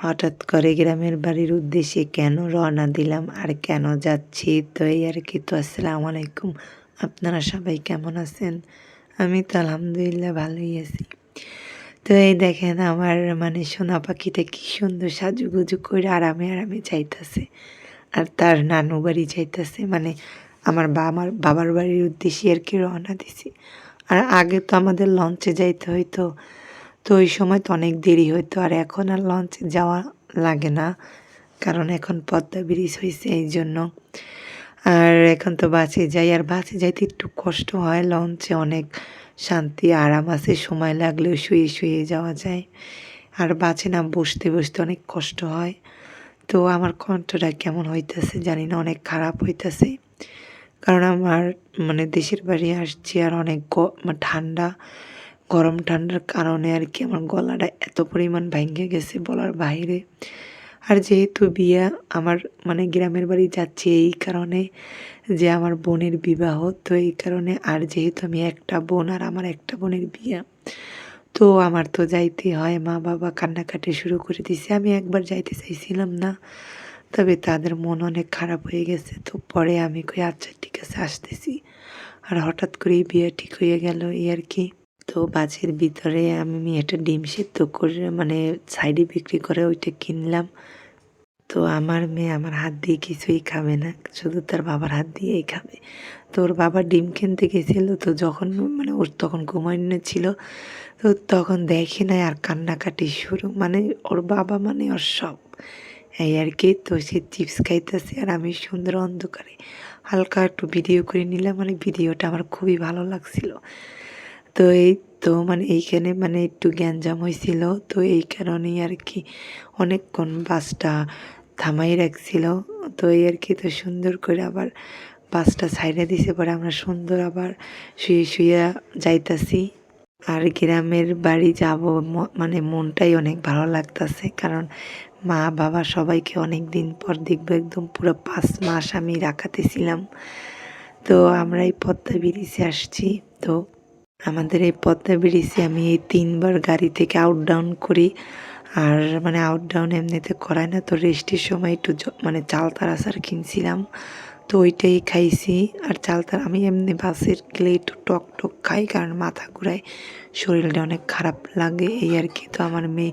হঠাৎ করে গ্রামের বাড়ির উদ্দেশ্যে কেন রওনা দিলাম আর কেন যাচ্ছি? তো এই আর কি। তো আসসালামু আলাইকুম। আপনারা সবাই কেমন আছেন? আমি তো আলহামদুলিল্লাহ ভালোই আছি। তো এই দেখেন আমার মানে সোনা পাখিটা কি সুন্দর সাজুগুজু করে আরামে আরামে যাইতেছে। আর তার নানু বাড়ি যাইতেছে। মানে আমার বা, আমার বাবার বাড়ির উদ্দেশ্যে আর কি রওনা দিছি। আর আগে তো আমাদের লঞ্চে যাইতে হইতো। তো ওই সময় তো অনেক দেরি হইতো, আর এখন আর লঞ্চে যাওয়া লাগে না, কারণ এখন পদ্মা ব্রিজ হয়েছে এই জন্য। আর এখন তো বাসে যাই, আর বাসে যাইতে একটু কষ্ট হয় লঞ্চে অনেক শান্তি, আরাম আছে, সময় লাগলেও শুয়ে শুয়ে যাওয়া যায়। আর বাসে না বসতে বসতে অনেক কষ্ট হয়। তো আমার কণ্ঠটা কেমন হইতেছে জানি না, অনেক খারাপ হইতেছে। কারণ আমার মানে দেশের বাড়ি আসছি আর অনেক ঠান্ডা গরম ঠান্ডার কারণে আর কি আমার গলাটা এত পরিমাণ ভেঙে গেছে বলার বাইরে। আর যেহেতু বিয়া আমার মানে গ্রামের বাড়ি যাচ্ছি এই কারণে যে আমার বোনের বিবাহ, তো এই কারণে আর যেহেতু আমি একটা বোন আর আমার একটা বোনের বিয়া, তো আমার তো যাইতে হয়, মা বাবা কান্নাকাটি শুরু করে দিছে। আমি একবার যাইতে চাইছিলাম না, তবে তাদের মন অনেক খারাপ হয়ে গেছে, তো পরে আমি কই আচ্ছা ঠিক আছে, আসতেছি। আর হঠাৎ করেই বিয়ে ঠিক হয়ে গেল এই আর কি। তো বাজের ভিতরে আমি একটা ডিম সিদ্ধ করে মানে সাইডে বিক্রি করে ওইটা কিনলাম। তো আমার মেয়ে আমার হাত দিয়ে কিছুই খাবে না, শুধু তার বাবার হাত দিয়েই খাবে। তো ওর বাবা ডিম কিনতে গেছিল, তো যখন মানে ওর তখন ঘুমানো ছিল, তো তখন দেখে নাই আর কান্নাকাটি শুরু। মানে ওর বাবা মানে ওর সব। এই আর কি, তো সে চিপস খাইতেছে আর আমি সুন্দর অন্ধকারে হালকা একটু ভিডিও করে নিলাম। মানে ভিডিওটা আমার খুবই ভালো লাগছিল। তো এই তো মানে এইখানে মানে একটু গ্যাঞ্জাম হয়েছিল তো এই কারণেই আর কি অনেকক্ষণ বাসটা থামাই রাখছিল। তো এই আর কি তো সুন্দর করে আবার বাসটা সাইডে দিছে পরে আমরা সুন্দর আবার শুয়ে শুয়ে যাইতাছি। আর গ্রামের বাড়ি যাব মানে মনটাই অনেক ভালো লাগতেছে। কারণ মা, বাবা সবাইকে অনেক দিন পর দেখব একদম পুরো পাঁচ মাস আমি রাখাতেছিলাম তো আমরা এই পদ্মা ব্রিজে আসছি। তো আমাদের এই পদ্মা ব্রিজে আমি এই তিনবার গাড়ি থেকে আউট ডাউন করি। আর মানে আউট ডাউন এমনিতে করায় না, তো রেস্টের সময় একটু মানে চালতার আচার কিনছিলাম, তো ওইটাই খাইছি। আর চালতার আমি এমনি বাসের গেলে একটু টক টক খাই, কারণ মাথা ঘুরায়, শরীরটা অনেক খারাপ লাগে এই আর কি। তো আমার মেয়ে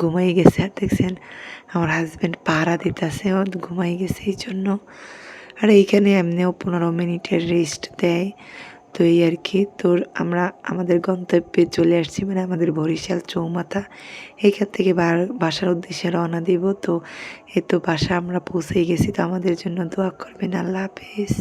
ঘুমাই গেছে, আর দেখছেন আমার হাজব্যান্ড পাহারা দিতেছে, ও ঘুমাই গেছে এই জন্য। আর এইখানে এমনিও পনেরো মিনিটের রেস্ট দেয়। তো এই আর কি, তোর আমরা, আমাদের গন্তব্যে চলে আসছি মানে আমাদের বরিশাল চৌমাথা। এইখান থেকে বাসার উদ্দেশ্যে রওনা দিব। তো এ তো বাসা আমরা পৌঁছে গেছি, তো আমাদের জন্য দোয়া করবেন। আল্লাহ হাফেজ।